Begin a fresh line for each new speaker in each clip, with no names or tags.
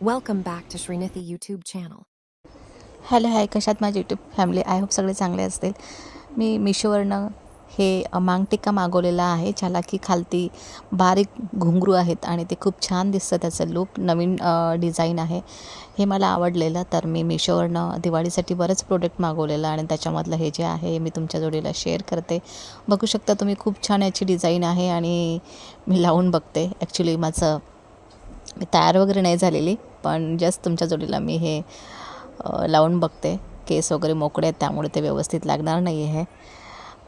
Welcome back to Srinithi YouTube channel
hello hi कशात माझी YouTube family I hope सगळे चांगले असतील. मी मिशोवरनं हे मांग टिक्का मागवलेला आहे ज्याला की खालती बारीक घुंगरू आहेत आणि ते खूप छान दिसतं. त्याचं लूप नवीन डिझाईन आहे. हे मला आवडलेलं तर मी मिशोवरनं दिवाळीसाठी बरंच प्रोडक्ट मागवलेलं आणि त्याच्यामधलं हे जे आहे मी तुमच्या जोडीला शेअर करते. बघू शकता तुम्ही खूप छान याची डिझाईन आहे आणि मी लावून बघते. ॲक्च्युली माझं मी तयार वगैरे नाही झालेली पण जस्ट तुमच्या जोडीला मी हे लावून बघते. केस वगैरे मोकळे आहेत त्यामुळे ते व्यवस्थित लागणार नाही आहे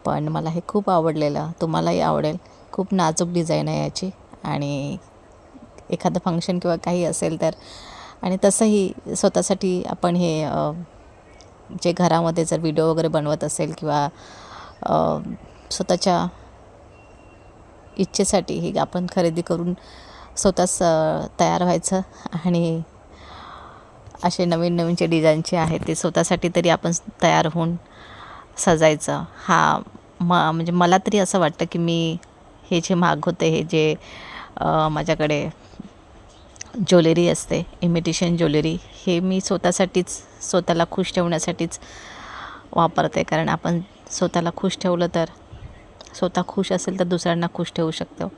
पण मला हे खूप आवडलेलं तुम्हालाही आवडेल. खूप नाजूक डिझाईन आहे याची. आणि एखादं फंक्शन किंवा काही असेल तर आणि तसंही स्वतःसाठी आपण हे जे घरामध्ये जर व्हिडिओ वगैरे बनवत असेल किंवा स्वतःच्या इच्छेसाठी ही आपण खरेदी करून स्वतःच तयार व्हायचं आणि असे नवीन नवीन जे डिझाईनचे आहेत ते स्वतःसाठी तरी आपण तयार होऊन सजायचं. हा म म्हणजे मला तरी असं वाटतं की मी हे जे मागवते हे जे माझ्याकडे ज्वेलरी असते इमिटेशन ज्वेलरी हे मी स्वतःसाठीच स्वतःला खुश ठेवण्यासाठीच वापरते. कारण आपण स्वतःला खुश ठेवलं तर स्वतः खुश असेल तर दुसऱ्यांना खुश ठेवू शकतो.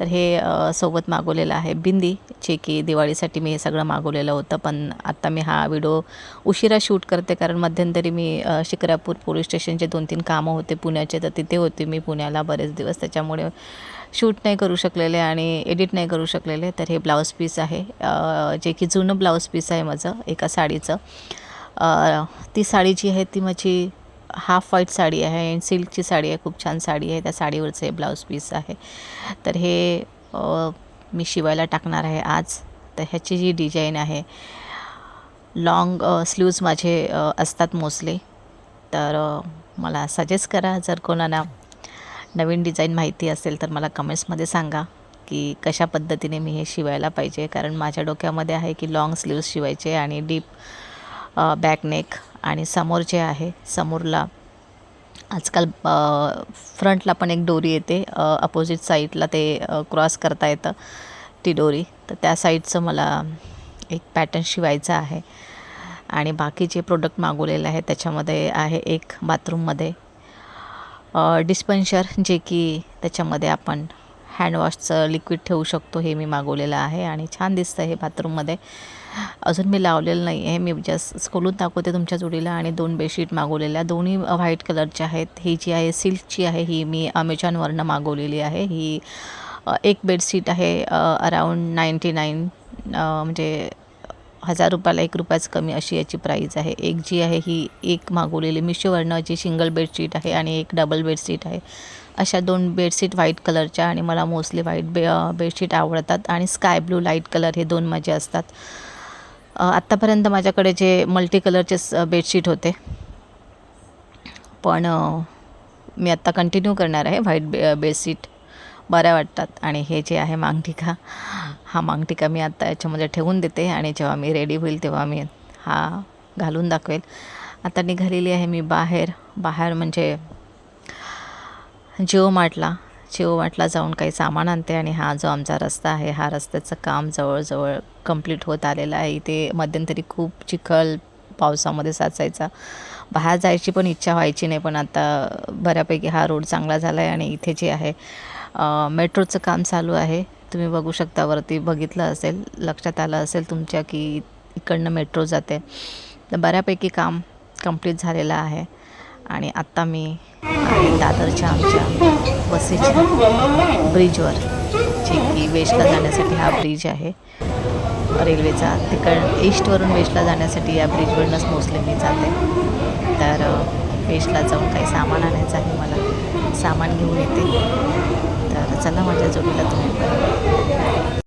तर हे सोबत मागवलेलं आहे बिंदी जे की दिवाळीसाठी मी हे सगळं मागवलेलं होतं. पण आत्ता मी हा व्हिडिओ उशिरा शूट करते कारण मध्यंतरी मी शिकरापूर शिक्रापूर पोलीस स्टेशनचे दोन तीन कामं होते पुण्याचे. तर तिथे होते मी पुण्याला बरेच दिवस. त्याच्यामुळे शूट नाही करू शकलेले आणि एडिट नाही करू शकलेले. तर हे ब्लाऊज पीस आहे. जे की जुनं ब्लाऊज पीस आहे माझं एका साडीचं. ती साडी जी आहे ती माझी हाफ व्हाईट साडी आहे अँड सिल्कची साडी आहे खूप छान साडी आहे. त्या साडीवरचं हे ब्लाऊज पीस आहे. तर हे मी शिवायला टाकणार आहे आज. तर ह्याची जी डिझाईन आहे लाँग स्लीव्ज माझे असतात मोस्टली. तर मला सजेस्ट करा जर कोणाला नवीन डिझाईन माहिती असेल तर मला कमेंट्समध्ये सांगा की कशा पद्धतीने मी हे शिवायला पाहिजे. कारण माझ्या डोक्यामध्ये आहे की लॉंग स्लीव्ज शिवायचे आणि डीप बॅक नेक आणि समोर जे आहे समोरला आजकाल फ्रंटला पण एक डोरी येते. अपोजिट साईडला ते क्रॉस करता येतं ती डोरी तर त्या साईडचं मला एक पॅटर्न शिवायचं आहे. आणि बाकी जे प्रोडक्ट मागवलेलं आहे त्याच्यामध्ये आहे एक बाथरूममध्ये डिस्पेन्शर जे की त्याच्यामध्ये आपण हँडवॉशचं लिक्विड ठेवू शकतो हे मी मागवलेलं आहे. आणि छान दिसतं हे बाथरूममध्ये अजून मी लावलेलं नाही आहे. मी जस्ट खोलून दाखवते तुमच्या जोडीला आणि दोन बेडशीट मागवलेल्या. दोन्ही व्हाईट कलरच्या आहेत. ही जी आहे सिल्कची आहे ही मी अमेझॉनवरनं मागवलेली आहे. ही एक बेडशीट आहे अराऊंड नाईंटी नाईन म्हणजे हजार रुपयाला एक रुपयाच कमी अशी याची प्राईज आहे. एक जी आहे ही एक मागवलेली. मिशोवरनं जी सिंगल बेडशीट आहे आणि एक डबल बेडशीट आहे. अशा दोन बेडशीट व्हाईट कलरच्या आणि मला मोस्टली व्हाईट बे बेडशीट आवडतात. आणि स्काय ब्लू लाइट कलर हे दोन माझे असतात. आत्तापर्यंत माझ्याकडे जे मल्टी कलरचे बेडशीट होते. पण मी आत्ता कंटिन्यू करणार आहे व्हाईट बे बेडशीट बऱ्या वाटतात. आणि हे जे आहे मांगटिका हा मांगटिका मी आत्ता याच्यामध्ये ठेवून देते आणि जेव्हा मी रेडी होईल तेव्हा मी हा घालून दाखवेल. आता निघालेली आहे मी बाहेर. बाहेर म्हणजे जिओ मार्टला चिओवाटला जाऊन काही सामान आणते आणि हा जो आमचा रस्ता आहे हा रस्त्याचं काम जवळजवळ कंप्लीट होत आलेलं आहे. इथे मध्यंतरी खूप चिखल पावसामध्ये साचायचा. बाहेर जायची पण इच्छा व्हायची नाही पण आता बऱ्यापैकी हा रोड चांगला झाला आहे आणि इथे जे आहे मेट्रोचं काम चालू आहे. तुम्ही बघू शकता वरती बघितलं असेल लक्षात आलं असेल तुमच्या की इकडनं मेट्रो जाते. तर बऱ्यापैकी काम कंप्लीट झालेलं आहे. आणि आत्ता मी दादरच्या आमच्या बसेच्या ब्रिजवर जे की वेस्टला जाण्यासाठी हा ब्रिज आहे. रेल्वेचा तिकड ईस्टवरून वेस्टला जाण्यासाठी या ब्रिजवरूनच मोस्टली मी जाते. तर वेशला वेस्टला जाऊन काही सामान आणायचं आहे मला सामान घेऊन येते. तर चला माझ्या जोडीला तुम्ही